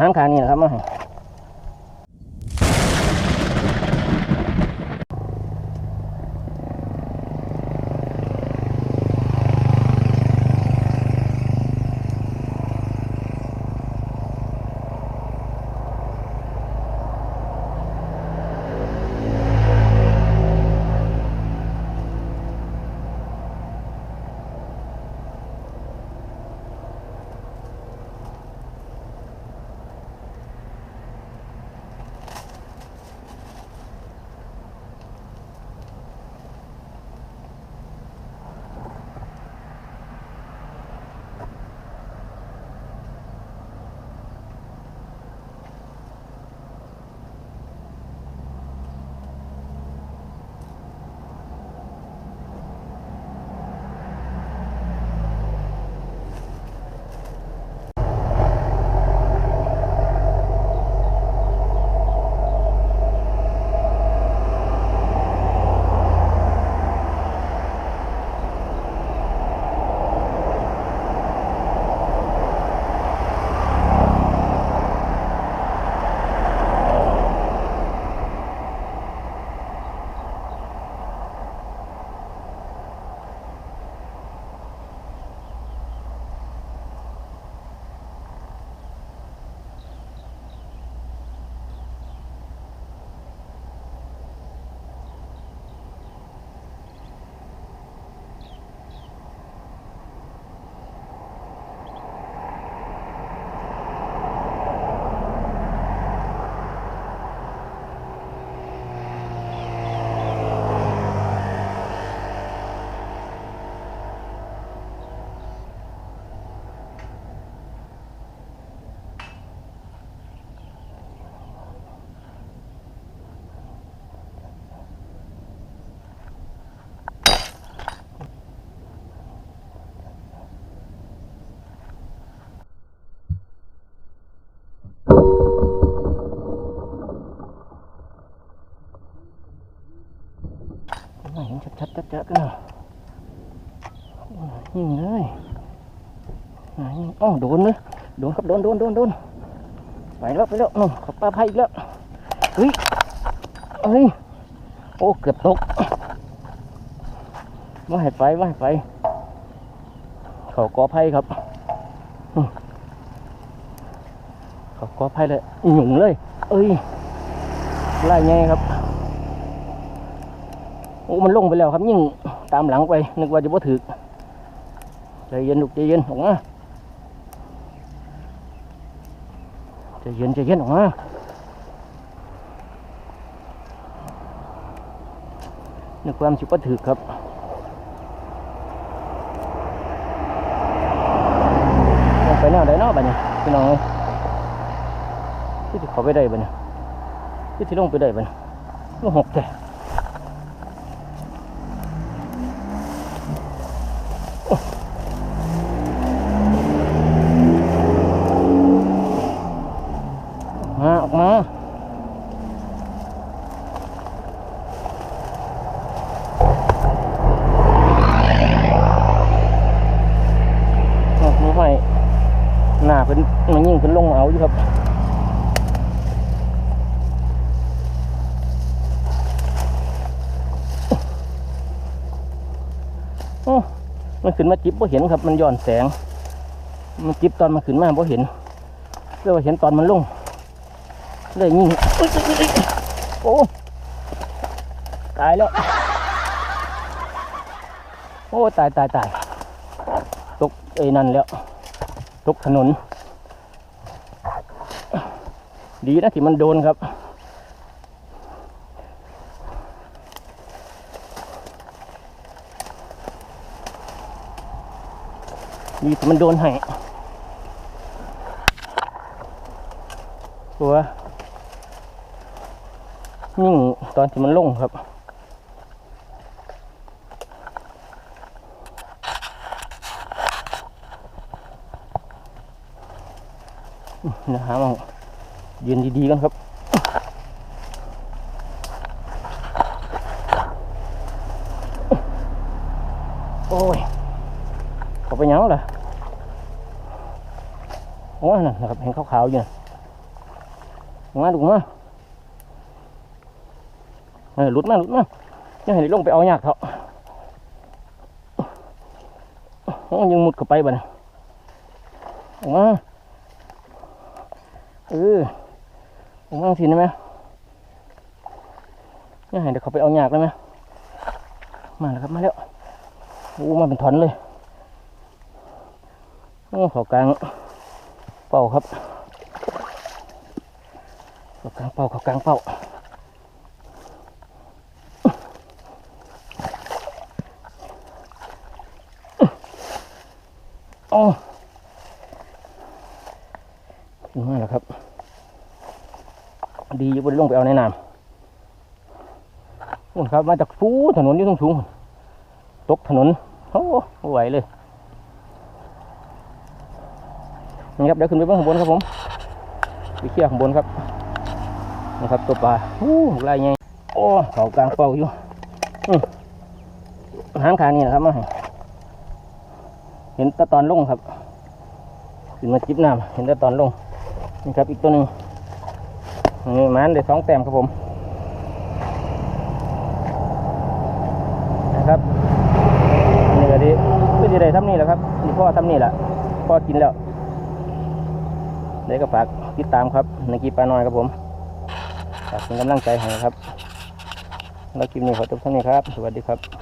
หางคางนี่นะครับมาให้ กันหน่อยยิงเลยอ่ายิงอ้าวโดนเลยโดนครับโดนโดนโดนโดนไปแล้วไปแล้วนู่นขับปลาไผ่อีกแล้วเฮ้ยเฮ้ยโอ้เกือบตกว่าให้ไปว่าให้ไปขากอไผ่ครับขากอไผ่เลยหยุ่งเลย เอ้ยไล่ไงครับ โอ้มันลงไปแล้วครับยิ่งตามหลังไปนึกว่าจะบ่ถึกใจเย็นลูกใจเย็นออกมาใจเย็นใจเย็นออกมานึกความสิบ่ถึกครับไปแนวใดเนาะบัดนี้พี่น้องที่ขาไปได้บัดนี้ที่สิลงไปได้บัดนี้มันหกแท้ มาออกมาออกมาให้หน้าเป็นมันยิ่งเป็นลงเอาอยู่ครับโอ้มันขึ้นมาจิบบ่เห็นครับ มันย้อนแสง มันจิบตอนมันขึ้นมาบ่เห็นเรียกว่าเห็นตอนมันลง เลยยิงอุ๊ยอุ๊ยอุ๊ยโอ้ตายแล้ว โอ้ตายตายตายตกไอ้นั่นแล้ว ตกถนน ดีนะที่มันโดนครับดีที่มันโดนให้ตัว ยิ่งตอนที่มันลงครับนะฮะมองยืนดีๆกันครับโอ้ยเขาไปยังล่ะโอ้ยนั่นนะครับเห็นขาวๆอยู่นะลงมาดูมา เออหลุดมาหลุดมายังให้ได้ลงไปเอายากเถอะยังมุดเข้าไปบ่นี่ยออกมาเออออกมาสิได้ไหมยังให้เดี๋ยวเขาไปเอายากได้ไหมมาแล้วครับมาแล้วโอ้มาเป็นถอนเลยโอ้ขากลางเป่าครับขากลางเป่าขากลางเป่า โอ้ขึ้นมาแล้วครับ ดีอยู่บนลงไปเอาในน้ำนู่นครับ มาจากฟูถนนอยู่ตรงสูงตกถนนโอ้ไม่ไหวเลยนี่ครับเดี๋ยวขึ้นไปบื้องข้างบนครับผมไปเขี่ยข้างบนครับนี่ครับตัวปลาอู้ลายไงโอ้เขากลางเป่าอยู่อืมหางขานี่นะครับมาให้ เห็นแตะตอนลงครับขึ้นมาจิบน้ำเห็นแตะตอนลงนี่ครับอีกตัวหนึ่งนี่มันได้สองแต้มครับผมนะครับนี่ก็ดีก็ดีได้ทำนี่แหละครับนี่พ่อทำนี่แหละพ่อกินแล้วเดี๋ยวก็ฝากติดตามครับในกีปลาน้อยครับผมฝากเป็นกำลังใจให้นะครับแล้วคลิปนี้ขอจบเท่านี้ครับ สวัสดีครับ